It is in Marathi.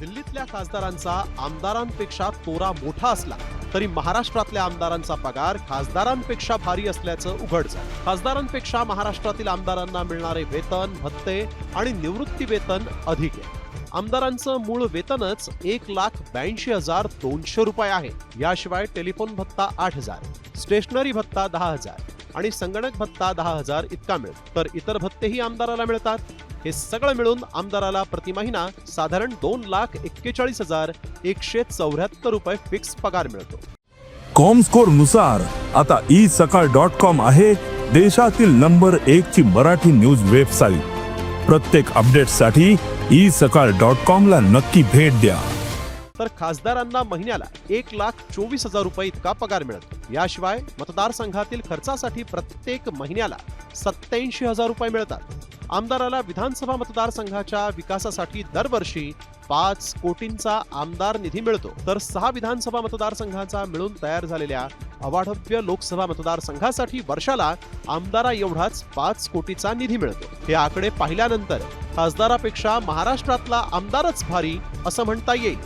दिल्लीतल्या खासदारांचा आमदारांपेक्षा तोरा मोठा असला तरी महाराष्ट्रातल्या आमदारांचा पगार खासदारांपेक्षा भारी असल्याचं उघड झालं खासदारांपेक्षा महाराष्ट्रातील आमदारांना मिळणारे वेतन भत्ते आणि निवृत्ती वेतन अधिक आहे. आमदारांचं मूळ वेतनच एक लाख ब्याऐंशी हजार दोनशे रुपये आहे. याशिवाय टेलिफोन भत्ता आठ हजार स्टेशनरी भत्ता दहा हजार. आणि संगणक भत्ता दहा हजार इतका मिळतो तर इतर भत्तेही आमदाराला मिळतात. हे सगळं मिळून आमदाराला प्रति महिना साधारण दोन लाख एक्केचाळीस हजार एकशे चौऱ्याहत्तर रुपये फिक्स पगार मिळतो. कॉम स्कोरनुसार आता ई सकाळ डॉट कॉम आहे देशातील नंबर एक ची मराठी न्यूज वेबसाईट. प्रत्येक अपडेटसाठी ई सकाळ डॉट कॉम ला नक्की भेट द्या. तर खासदारांना महिन्याला एक लाख चोवीस हजार रुपये इतका पगार मिळतो याशिवाय मतदारसंघातील खर्चासाठी प्रत्येक महिन्याला सत्याऐंशी हजार रुपये मिळतात. आमदाराला विधानसभा मतदारसंघाच्या विकासासाठी दरवर्षी पाच कोटींचा आमदार निधी मिळतो. तर सहा विधानसभा मतदारसंघाचा मिळून तयार झालेल्या अवाढव्य लोकसभा मतदारसंघासाठी वर्षाला आमदारा एवढाच पाच कोटीचा निधी मिळतो. हे आकडे पाहिल्यानंतर खासदारापेक्षा महाराष्ट्रातला आमदारच भारी असं म्हणता येईल.